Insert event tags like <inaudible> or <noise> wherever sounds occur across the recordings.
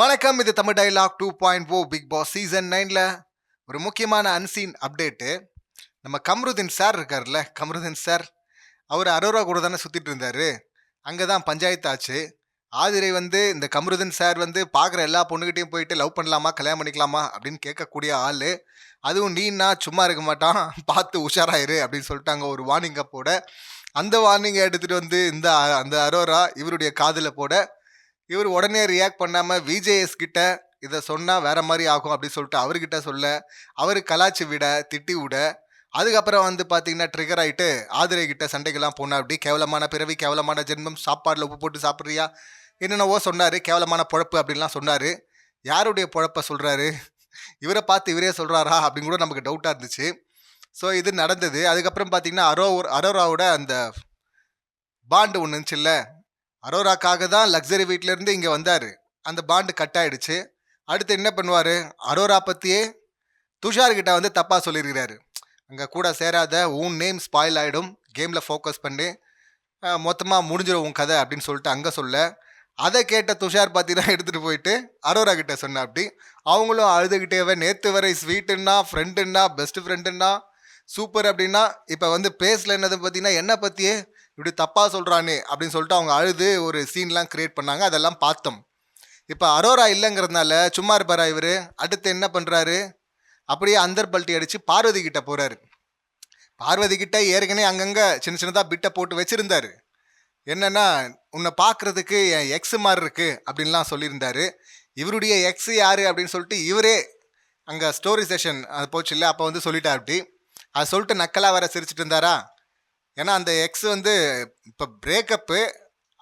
வணக்கம் இது Tamil dialogue two point O Bigg Boss season நைனில் ஒரு முக்கியமான அன்சீன் அப்டேட்டு நம்ம கம்ருதீன் சார் இருக்கார்ல கம்ருதீன் சார் அவர் அரோரா கூட தானே சுற்றிட்டு இருந்தார். அங்கே தான் பஞ்சாயத்து ஆச்சு. ஆதிரை வந்து இந்த கம்ருதீன் சார் வந்து பார்க்குற எல்லா பொண்ணுக்கிட்டையும் போயிட்டு லவ் பண்ணலாமா? கல்யாணம் பண்ணிக்கலாமா? அப்படின்னு கேட்கக்கூடிய ஆள். அதுவும் நீன்னா சும்மா இருக்க மாட்டான் பார்த்து உஷாராயிரு அப்படின்னு சொல்லிட்டாங்க ஒரு வார்னிங் போட. அந்த வார்னிங்கை எடுத்துகிட்டு வந்து இந்த அ- அந்த அரோரா இவருடைய காதில் போட இவர் உடனே ரியாக்ட் பண்ணாமல் விஜேஎஸ் கிட்ட இதை சொன்னால் வேற மாதிரி ஆகும் அப்படின்னு சொல்லிட்டு அவர்கிட்ட சொல்ல அவர் கலாச்சி விட திட்டி விட அதுக்கப்புறம் வந்து பார்த்தீங்கன்னா ட்ரிகர் ஆகிட்டு ஆதிரை கிட்ட சண்டைக்கெல்லாம் போனா அப்படி கேவலமான பிறவி கேவலமான ஜென்மம் சாப்பாடில் உப்பு போட்டு சாப்பிட்றியா? என்னென்னவோ சொன்னார் கேவலமான பொழப்பு அப்படின்லாம் சொன்னார். யாருடைய பொழப்பை சொல்கிறாரு இவரை பார்த்து இவரே சொல்கிறாரா அப்படின்னு கூட நமக்கு டவுட்டாக இருந்துச்சு. ஸோ இது நடந்தது. அதுக்கப்புறம் பார்த்தீங்கன்னா அரோ அரோராவோட அந்த பாண்டு ஒன்று இருந்துச்சுல்ல? அரோராக்காக தான் லக்ஸரி வீட்டிலேருந்து இங்கே வந்தார். அந்த பாண்டு கட் ஆயிடுச்சு அடுத்து என்ன பண்ணுவார்? அரோரா பற்றியே துஷார்கிட்ட வந்து தப்பாக சொல்லியிருக்கிறாரு அங்கே கூட சேராத உன் நேம் ஸ்பாயில் ஆகிடும் கேமில் ஃபோக்கஸ் பண்ணி. மொத்தமாக முடிஞ்சிடும் உன் கதை அப்படின்னு சொல்லிட்டு அங்கே சொல்ல. அதை கேட்ட துஷார் பார்த்தீங்கன்னா எடுத்துகிட்டு போயிட்டு அரோரா கிட்ட சொன்ன அப்படி அவங்களும் அழுதுகிட்டேவே நேற்று வரை ஸ்வீட்டுன்னா ஃப்ரெண்டுன்னா பெஸ்ட் ஃப்ரெண்டுன்னா சூப்பர் அப்படின்னா இப்போ வந்து பேசல என்னது பார்த்தீங்கன்னா என்ன பற்றியே இப்படி தப்பாக சொல்கிறானே அப்படின்னு சொல்லிட்டு அவங்க அழுது ஒரு சீன்லாம் க்ரியேட் பண்ணாங்க. அதெல்லாம் பார்த்தோம். இப்போ அரோரா இல்லைங்கிறதுனால சும்மா இருப்பாரா இவர்? அடுத்து என்ன பண்ணுறாரு அப்படியே அந்தர் பல்ட்டி அடித்து பார்வதி கிட்ட போகிறாரு பார்வதி கிட்ட ஏற்கனவே அங்கங்கே சின்ன சின்னதாக பிட்டை போட்டு வச்சுருந்தாரு. என்னென்னா உன்னை பார்க்குறதுக்கு என் எக்ஸ் மாதிரி இருக்குது அப்படின்லாம் சொல்லியிருந்தார். இவருடைய எக்ஸ் யார் அப்படின்னு சொல்லிட்டு இவரே அங்கே ஸ்டோரி செஷன் அது போச்சு இல்லை அப்போ வந்து சொல்லிட்டார் அப்படி. அதை சொல்லிட்டு நக்கலாக வேற சிரிச்சிட்டு இருந்தாரா? ஏன்னா அந்த எக்ஸ் வந்து இப்போ பிரேக்கப்பு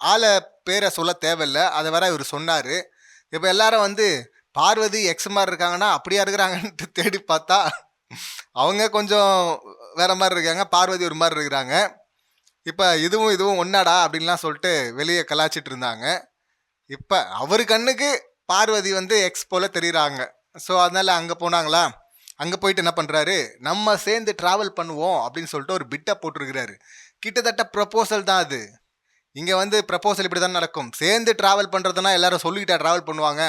ஆளை பேரை சொல்ல தேவையில்ல. அதை வேற இவர் சொன்னார். இப்போ எல்லாரும் வந்து பார்வதி எக்ஸ் மாதிரி இருக்காங்கன்னா அப்படியா இருக்கிறாங்கன்ட்டு <laughs> தேடி பார்த்தா அவங்க கொஞ்சம் வேற மாதிரி இருக்காங்க. பார்வதி ஒரு மாதிரி இருக்கிறாங்க. இப்போ இதுவும் இதுவும் ஒன்னாடா? அப்படின்லாம் சொல்லிட்டு வெளியே கலாச்சிட்டு இருந்தாங்க. இப்போ அவர் கண்ணுக்கு பார்வதி வந்து எக்ஸ் போல் தெரிகிறாங்க ஸோ அதனால் அங்கே போனாங்களா? அங்கே போயிட்டு என்ன பண்ணுறாரு நம்ம சேர்ந்து ட்ராவல் பண்ணுவோம் அப்படின்னு சொல்லிட்டு ஒரு பிட்டை போட்டிருக்கிறாரு. கிட்டத்தட்ட ப்ரப்போசல் தான் அது. இங்கே வந்து ப்ரப்போசல் இப்படி தான் நடக்கும். சேர்ந்து ட்ராவல் பண்ணுறதுனா எல்லாரும் சொல்லிக்கிட்டா ட்ராவல் பண்ணுவாங்க.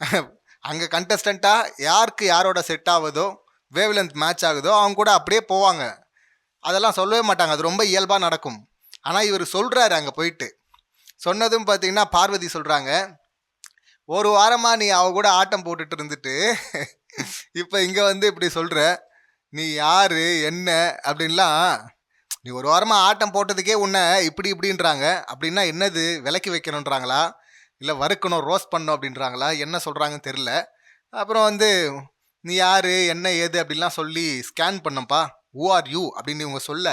<laughs> அங்கே கண்டஸ்டண்ட்டாக யாருக்கு யாரோட செட் ஆகுதோ வேவ் லென்த் மேட்ச் ஆகுதோ அவங்க கூட அப்படியே போவாங்க. அதெல்லாம் சொல்லவே மாட்டாங்க. அது ரொம்ப இயல்பாக நடக்கும். ஆனால் இவர் சொல்கிறாரு அங்கே போயிட்டு. சொன்னதும் பார்த்தீங்கன்னா பார்வதி சொல்கிறாங்க ஒரு வாரமாக நீ அவ கூட ஆட்டம் போட்டுட்டு இருந்துட்டு இப்போ இங்கே வந்து இப்படி சொல்கிற நீ யாரு? என்ன? அப்படின்லாம் நீ ஒரு வாரமாக ஆட்டம் போட்டதுக்கே உன்னை இப்படி இப்படின்றாங்க. அப்படின்னா என்னது? விலக்கி வைக்கணுன்றாங்களா இல்லை வறுக்கணும் ரோஸ்ட் பண்ணணும் அப்படின்றாங்களா? என்ன சொல்கிறாங்கன்னு தெரில அப்புறம் வந்து நீ யார்? என்ன? ஏது? அப்படின்லாம் சொல்லி ஸ்கேன் பண்ணப்பா. ஊ ஆர் யூ அப்படின்னு இவங்க சொல்ல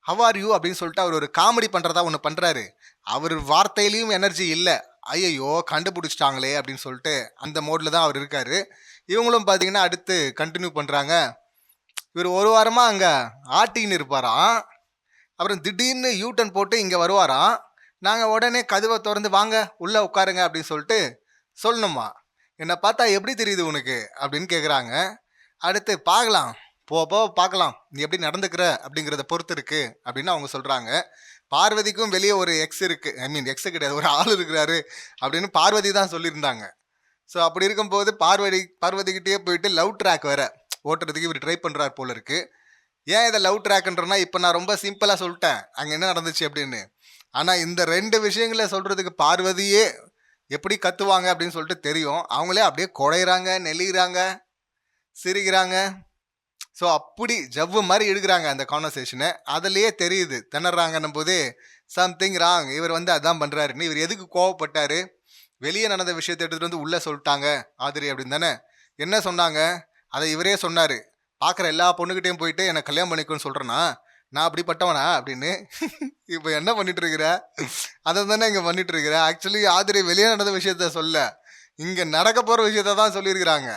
ஹவ் ஆர் யூ அப்படின்னு சொல்லிட்டு அவர் ஒரு காமெடி பண்ணுறதா ஒன்று பண்ணுறாரு அவர் வார்த்தையிலையும் எனர்ஜி இல்லை. ஐயையோ கண்டுபிடிச்சிட்டாங்களே அப்படின்னு சொல்லிட்டு அந்த மோடில் தான் அவர் இருக்கார். இவங்களும் பார்த்தீங்கன்னா அடுத்து கண்டினியூ பண்ணுறாங்க இவர் ஒரு வாரமாக அங்கே ஆட்டின்னு இருப்பாராம். அப்புறம் திடீர்னு யூட்டன் போட்டு இங்கே வருவாராம். நாங்கள் உடனே கதவை திறந்து வாங்க உள்ளே உட்காருங்க அப்படின்னு சொல்லிட்டு சொல்லணுமா? என்னை பார்த்தா எப்படி தெரியுது உனக்கு? அப்படின்னு கேட்குறாங்க அடுத்து பார்க்கலாம். போ போ பார்க்கலாம். நீ எப்படி நடந்துக்கிற அப்படிங்கிறத பொறுத்து இருக்கு அப்படின்னு அவங்க சொல்கிறாங்க பார்வதிக்கும் வெளியே ஒரு எக்ஸ் இருக்குது ஐ மீன் எக்ஸ் கிடையாது. ஒரு ஆள் இருக்கிறாரு அப்படின்னு பார்வதி தான் சொல்லியிருந்தாங்க. ஸோ அப்படி இருக்கும்போது பார்வதி பார்வதிக்கிட்டே போயிட்டு லவ் ட்ராக் வேற ஓட்டுறதுக்கு இவர் ட்ரை பண்ணுறாரு போல இருக்கு. ஏன் இதை லவ் ட்ராக்ன்றனா இப்போ நான் ரொம்ப சிம்பிளாக சொல்லிட்டேன். அங்கே என்ன நடந்துச்சு அப்படின்னு. ஆனால் இந்த ரெண்டு விஷயங்களை சொல்கிறதுக்கு பார்வதியே எப்படி கத்துவாங்க அப்படின்னு சொல்லிட்டு தெரியும். அவங்களே அப்படியே குழையிறாங்க நெளிகிறாங்க சிரிக்கிறாங்க. ஸோ அப்படி ஜவ்வு மாதிரி எடுக்கிறாங்க அந்த கான்வர்சேஷனை அதுலேயே தெரியுது திணறாங்கன்னும் போதே சம்திங் ராங் இவர் வந்து அதான் பண்ணுறாருன்னு இவர் எதுக்கு கோவப்பட்டார்? வெளியே நடந்த விஷயத்தை எடுத்துகிட்டு வந்து உள்ளே சொல்லிட்டாங்க ஆதிரி அப்படின்னு தானே? என்ன சொன்னாங்க? அதை இவரே சொன்னார். பார்க்குற எல்லா பொண்ணுக்கிட்டேயும் போயிட்டு என்னை கல்யாணம் பண்ணிக்கணும்னு சொல்கிறேன்னா நான் அப்படிப்பட்டவனா அப்படின்னு? இப்போ என்ன பண்ணிட்டு இருக்கிற? அதை தானே இங்கே பண்ணிட்டு இருக்கிற? ஆக்சுவலி ஆதிரி வெளியே நடந்த விஷயத்த சொல்ல. இங்கே நடக்க போகிற விஷயத்த தான் சொல்லியிருக்கிறாங்க.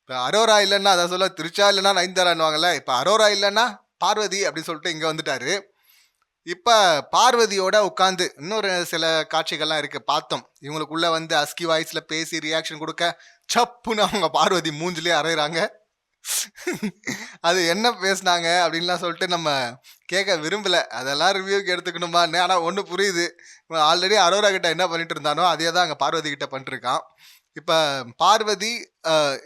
இப்போ அரோரா இல்லைன்னா அதை சொல்ல திருச்சா இல்லைன்னா நயன்தாரான்னுவாங்கல்ல இப்போ அரோரா இல்லைன்னா பார்வதி அப்படின்னு சொல்லிட்டு இங்கே வந்துட்டாரு. இப்போ பார்வதியோட உட்காந்து இன்னொரு சில காட்சிகள்லாம் இருக்குது பார்த்தோம். இவங்களுக்குள்ள வந்து அஸ்கி வாய்ஸில் பேசி ரியாக்ஷன் கொடுக்க சப்புன்னு அவங்க பார்வதி மூஞ்சிலே அரைகிறாங்க அது என்ன பேசுனாங்க அப்படின்லாம் சொல்லிட்டு நம்ம கேட்க விரும்பலை. அதெல்லாம் ரிவ்யூக்கு எடுத்துக்கணுமான்னு ஆனால் ஒன்று புரியுது. ஆல்ரெடி அரோரா கிட்ட என்ன பண்ணிட்டு இருந்தானோ அதே தான் அங்கே பார்வதி கிட்ட பண்ணிருக்கான். இப்போ பார்வதி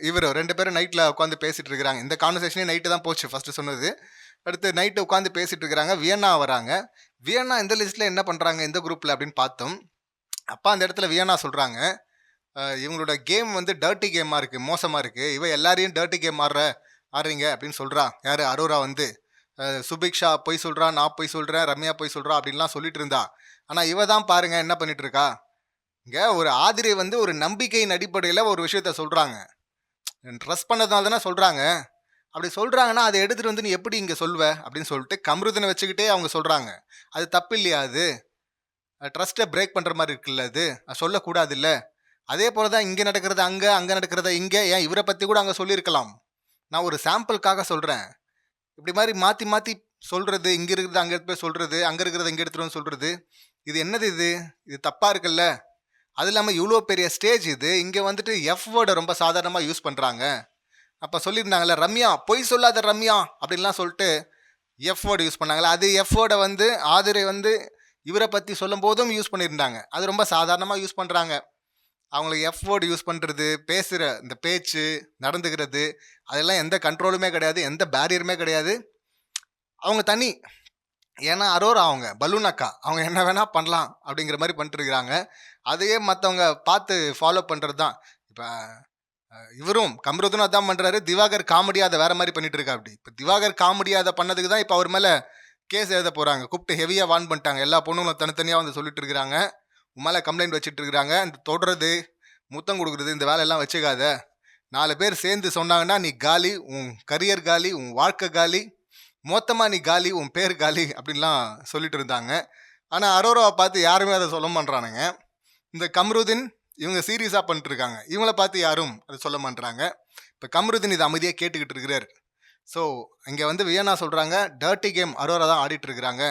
இவர் ரெண்டு பேரும் நைட்டில் உட்காந்து பேசிகிட்டு இருக்கிறாங்க. இந்த கான்வர்சேஷனே நைட்டு தான் போச்சு. ஃபஸ்ட்டு சொன்னது. அடுத்து நைட்டு உட்காந்து பேசிட்டு இருக்கிறாங்க. வியன்னா வராங்க. வியன்னா இந்த லிஸ்ட்ல என்ன பண்றாங்க? எந்த குரூப்ல அப்படின்னு பார்த்தோம். அப்பா அந்த இடத்துல வியன்னா சொல்றாங்க. இவங்களோட கேம் வந்து டர்ட்டி கேமா இருக்கு. மோசமா இருக்கு. இவ எல்லாரையும் டர்ட்டி கேம் ஆடுற ஆடுறீங்க அப்படின்னு சொல்கிறா யாரு? அரோரா வந்து. சுபிக்ஷா பொய் சொல்கிறா நான் பொய் சொல்றேன். ரம்யா பொய் சொல்கிறா அப்படின்லாம் சொல்லிட்டு இருந்தா. ஆனா இவ தான் பாருங்க என்ன பண்ணிட்டு இருக்கா? இங்கே ஒரு ஆதிரை வந்து ஒரு நம்பிக்கையின் அடிப்படையில் ஒரு விஷயத்த சொல்கிறாங்க ட்ரஸ்ட் பண்ணதுனால தானே சொல்கிறாங்க அப்படி சொல்கிறாங்கன்னா அதை எடுத்துகிட்டு வந்து நீ எப்படி இங்கே சொல்வ அப்படின்னு சொல்லிட்டு கம்ருதனை வச்சுக்கிட்டே அவங்க சொல்கிறாங்க அது தப்பு இல்லையா அது? ட்ரஸ்ட்டை பிரேக் பண்ணுற மாதிரி இருக்குல்ல அது? சொல்லக்கூடாது இல்லை அதே போல் தான் இங்கே நடக்கிறது அங்கே அங்கே நடக்கிறத இங்கே ஏன் இவரை பற்றி கூட அங்கே சொல்லியிருக்கலாம். நான் ஒரு சாம்பிளுக்காக சொல்கிறேன் இப்படி மாதிரி மாற்றி மாற்றி சொல்கிறது இங்கே இருக்கிறது அங்கே எடுத்து போய் சொல்கிறது அங்கே இருக்கிறத இங்கே எடுத்துகிட்டு வந்து இது என்னது இது? இது தப்பாக இருக்குல்ல? அது இல்லாமல் இவ்வளோ பெரிய ஸ்டேஜ் இது. இங்கே வந்துட்டு எஃப் வேர்டை ரொம்ப சாதாரணமாக யூஸ் பண்ணுறாங்க அப்போ சொல்லியிருந்தாங்கல்ல, ரம்யா பொய் சொல்லாத ரம்யா அப்படின்லாம் சொல்லிட்டு எஃப் வேர்டு யூஸ் பண்ணாங்கல்ல. அது எஃப் வேர்டை வந்து ஆதிரை வந்து இவரை பத்தி சொல்லும்போதும் யூஸ் பண்ணியிருந்தாங்க. அது ரொம்ப சாதாரணமாக யூஸ் பண்ணுறாங்க அவங்களுக்கு எஃப் வேர்டு யூஸ் பண்ணுறது பேசுகிற இந்த பேச்சு, நடந்துக்கிறது அதெல்லாம் எந்த கண்ட்ரோலுமே கிடையாது. எந்த பேரியருமே கிடையாது. அவங்க தனி. ஏன்னா அரோரா அவங்க. பலூன் அக்கா. அவங்க என்ன வேணால் பண்ணலாம் அப்படிங்கிற மாதிரி பண்ணிட்டு இருக்கிறாங்க. அதையே மற்றவங்க பார்த்து ஃபாலோ பண்ணுறது தான். இப்போ இவரும் கம்ருதனும் அதான் பண்றாரு. திவாகர் காமெடியாக அதை வேற மாதிரி பண்ணிட்டு இருக்காப்படி. இப்ப திவாகர் காமெடியாக அதை பண்ணதுக்கு தான் இப்ப அவர் மேல கேஸ் எழுத போறாங்க. கூப்பிட்டு ஹெவியா வான் பண்ணிட்டாங்க. எல்லா பொண்ணுங்களும் தனித்தனியா வந்து சொல்லிட்டு இருக்கிறாங்க. உன் கம்ப்ளைண்ட் வச்சுட்டு இருக்கிறாங்க. இந்த தொடுறது, முத்தம் கொடுக்குறது இந்த வேலையெல்லாம் வச்சுக்காத. நாலு பேர் சேர்ந்து சொன்னாங்கன்னா நீ காலி. உன் கரியர் காலி. உன் வாழ்க்கை காலி. மொத்தமாக நீ காலி. உன் பேர் காலி அப்படின்லாம் சொல்லிட்டு இருந்தாங்க. ஆனால் அரோராவை பார்த்து யாருமே அதை சொல்ல மாட்டானுங்க இந்த கம்ருதீன் இவங்க சீரியஸாக பண்ணிட்டுருக்காங்க இவங்கள பார்த்து யாரும் அதை சொல்ல மாட்டுறாங்க இப்போ கம்ருதீன் இதை அமைதியாக கேட்டுக்கிட்டு இருக்கிறார் ஸோ இங்கே வந்து வியன்னா சொல்கிறாங்க டர்ட்டி கேம் அரோரா தான் ஆடிட்டு இருக்கிறாங்க.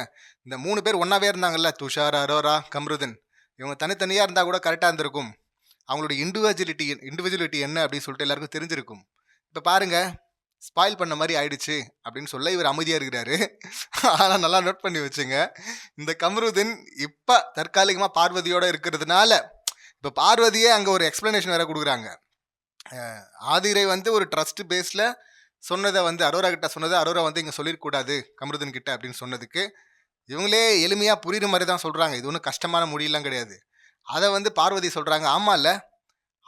இந்த மூணு பேர் ஒன்றாவே இருந்தாங்கல்ல. துஷார், அரோரா, கம்ருதீன். இவங்க தனித்தனியாக இருந்தால் கூட கரெக்டாக இருந்திருக்கும். அவங்களோட இண்டிவிஜுவலிட்டி இண்டிவிஜுவலிட்டி என்ன அப்படின்னு சொல்லிட்டு எல்லாருக்கும் தெரிஞ்சிருக்கும். இப்போ பாருங்க ஸ்பாயில் பண்ண மாதிரி ஆயிடுச்சு அப்படின்னு சொல்ல இவர் அமைதியாக இருக்கிறாரு. ஆனால் நல்லா நோட் பண்ணி வச்சுங்க. இந்த கம்ருதீன் இப்போ தற்காலிகமாக பார்வதியோடு இருக்கிறதுனால இப்போ பார்வதியே அங்கே ஒரு எக்ஸ்ப்ளனேஷன் வேற கொடுக்குறாங்க ஆதிரை வந்து ஒரு ட்ரஸ்ட் பேஸில் சொன்னதை வந்து அரோரா கிட்ட சொன்னதை அரோரா வந்து இங்கே சொல்லிடக்கூடாது கமருதன் கிட்ட அப்படின்னு சொன்னதுக்கு இவங்களே எளிமையாக புரியுற மாதிரி தான் சொல்கிறாங்க இது ஒன்றும் கஷ்டமான மொழியெல்லாம் கிடையாது. அதை வந்து பார்வதி ஆமாம் இல்லை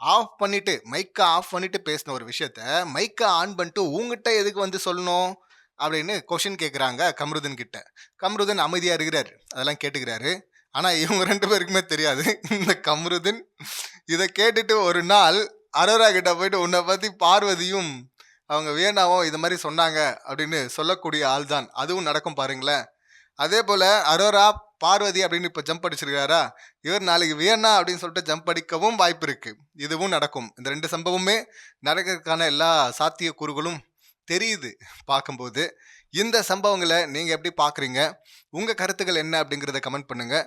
ஆஃப் பண்ணிட்டு மைக்கை ஆஃப் பண்ணிட்டு பேசின ஒரு விஷயத்த மைக்கை ஆன் பண்ணிட்டு உங்ககிட்ட எதுக்கு வந்து சொல்லணும் அப்படின்னு கொஷின் கேட்குறாங்க கமருதன் கிட்ட. கமருதன் அமைதியாக இருக்கிறார் அதெல்லாம் கேட்டுக்கிறாரு. ஆனால் இவங்க ரெண்டு பேருக்குமே தெரியாது. இந்த கம்ருதீன் இதை கேட்டுட்டு ஒரு நாள் அரோரா கிட்ட போயிட்டு உன்னை பற்றி பார்வதியும் அவங்க வேணாவும் இது மாதிரி சொன்னாங்க அப்படின்னு சொல்லக்கூடிய ஆள் தான். அதுவும் நடக்கும் பாருங்களேன். அதே போல் அரோரா பார்வதி அப்படின்னு இப்போ ஜம்ப் அடிச்சிருக்காரா இவர் நாளைக்கு வியன்னா அப்படின்னு சொல்லிட்டு ஜம்ப் அடிக்கவும் வாய்ப்பு இருக்குது இதுவும் நடக்கும். இந்த ரெண்டு சம்பவமுமே நடக்கிறதுக்கான எல்லா சாத்தியக்கூறுகளும் தெரியுது பார்க்கும்போது. இந்த சம்பவங்களை நீங்கள் எப்படி பார்க்குறீங்க? உங்கள் கருத்துக்கள் என்ன அப்படிங்கிறத கமெண்ட் பண்ணுங்கள்